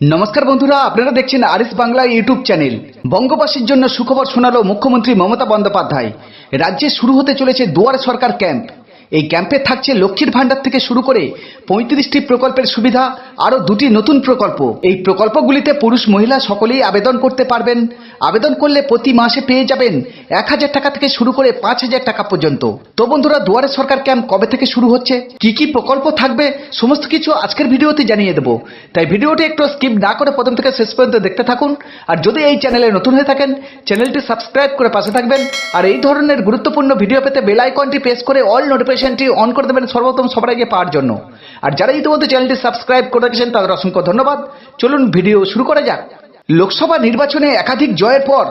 নমস্কার বন্ধুরা, আপনারা দেখছেন আরিস বাংলা ইউটিউব চ্যানেল। বঙ্গবাসীর জন্য সুখবর শোনালো মুখ্যমন্ত্রী মমতা বন্দ্যোপাধ্যায়। রাজ্যে শুরু হতে চলেছে দুয়ার সরকার ক্যাম্প। এই ক্যাম্পে থাকছে লক্ষ্মীর ভাণ্ডার থেকে শুরু করে পঁয়ত্রিশটি প্রকল্পের সুবিধা, আরও দুটি নতুন প্রকল্প। এই প্রকল্পগুলিতে পুরুষ মহিলা সকলেই আবেদন করতে পারবেন। আবেদন করলে প্রতি মাসে পেয়ে যাবেন এক হাজার টাকা থেকে শুরু করে পাঁচ হাজার টাকা পর্যন্ত। তো বন্ধুরা, দুয়ারে সরকার ক্যাম্প কবে থেকে শুরু হচ্ছে? কি কি প্রকল্প থাকবে? সমস্ত কিছু আজকের ভিডিওতে জানিয়ে দেবো। তাই ভিডিওটি একটু স্কিপ না করে প্রথম থেকে শেষ পর্যন্ত দেখতে থাকুন। আর যদি এই চ্যানেলে নতুন হয়ে থাকেন, চ্যানেলটি সাবস্ক্রাইব করে পাশে থাকবেন। আর এই ধরনের গুরুত্বপূর্ণ ভিডিও পেতে বেল আইকনটি প্রেস করে অল নোটিফিকেশনটি অন করে দেবেন সর্বপ্রথম সবার আগে পাওয়ার জন্য। আর যারা ইতিমধ্যে চ্যানেলটি সাবস্ক্রাইব করে রেখেছেন, তাদের অসংখ্য ধন্যবাদ। চলুন ভিডিও শুরু করা যাক। লোকসভা নির্বাচনে একাধিক জয়ের পর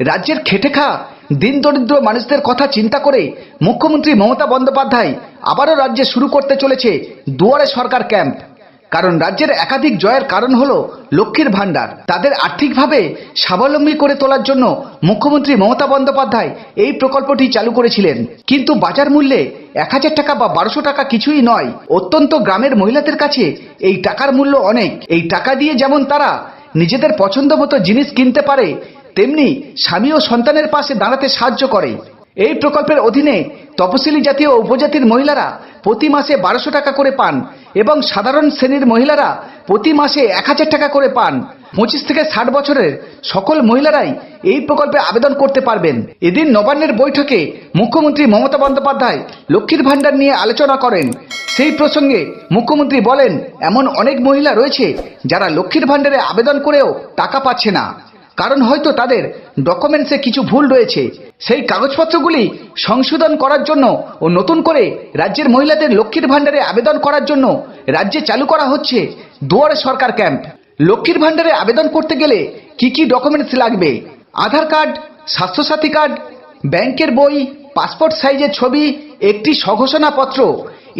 রাজ্যের খেটে খা দিন দরিদ্র মানুষদের কথা চিন্তা করে মুখ্যমন্ত্রী মমতা বন্দ্যোপাধ্যায় আবারও রাজ্যে শুরু করতে চলেছে দুয়ারে সরকার ক্যাম্প। কারণ রাজ্যের একাধিক জয়ের কারণ হলো লক্ষ্মীর ভাণ্ডার। তাদের আর্থিকভাবে স্বাবলম্বী করে তোলার জন্য মুখ্যমন্ত্রী মমতা বন্দ্যোপাধ্যায় এই প্রকল্পটি চালু করেছিলেন। কিন্তু বাজার মূল্যে এক হাজার টাকা বা বারোশো টাকা কিছুই নয়। অত্যন্ত গ্রামের মহিলাদের কাছে এই টাকার মূল্য অনেক। এই টাকা দিয়ে যেমন তারা নিজেদের পছন্দ মতো জিনিস কিনতে পারে, তেমনি স্বামী ও সন্তানের পাশে দাঁড়াতে সাহায্য করে। এই প্রকল্পের অধীনে তপশিলি জাতীয় উপজাতির মহিলারা প্রতি মাসে বারোশো টাকা করে পান এবং সাধারণ শ্রেণির মহিলারা প্রতি মাসে এক হাজার টাকা করে পান। পঁচিশ থেকে ষাট বছরের সকল মহিলারাই এই প্রকল্পে আবেদন করতে পারবেন। এদিন নবান্নের বৈঠকে মুখ্যমন্ত্রী মমতা বন্দ্যোপাধ্যায় লক্ষ্মীর ভাণ্ডার নিয়ে আলোচনা করেন। সেই প্রসঙ্গে মুখ্যমন্ত্রী বলেন, এমন অনেক মহিলা রয়েছে যারা লক্ষ্মীর ভাণ্ডারে আবেদন করেও টাকা পাচ্ছে না। কারণ হয়তো তাদের ডকুমেন্টসে কিছু ভুল রয়েছে। সেই কাগজপত্রগুলি সংশোধন করার জন্য ও নতুন করে রাজ্যের মহিলাদের লক্ষ্মীর ভাণ্ডারে আবেদন করার জন্য রাজ্যে চালু করা হচ্ছে দুয়ারে সরকার ক্যাম্প। লক্ষ্মীর ভাণ্ডারে আবেদন করতে গেলে কি কি ডকুমেন্টস লাগবে? আধার কার্ড, স্বাস্থ্যসাথী কার্ড, ব্যাংকের বই, পাসপোর্ট সাইজের ছবি, একটি স্বঘোষণাপত্র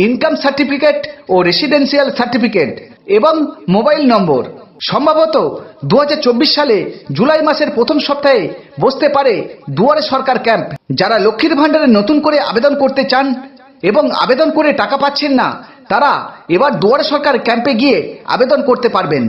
ইনকাম সার্টিফিকেট ও রেসিডেন্সিয়াল সার্টিফিকেট এবং মোবাইল নম্বর। সম্ভবত দু হাজার চব্বিশ সালে জুলাই মাসের প্রথম সপ্তাহে বসতে পারে দুয়ারে সরকার ক্যাম্প। যারা লক্ষ্মীর ভাণ্ডারে নতুন করে আবেদন করতে চান এবং আবেদন করে টাকা পাচ্ছেন না তারা এবার দুয়ারে সরকার ক্যাম্পে গিয়ে আবেদন করতে পারবেন।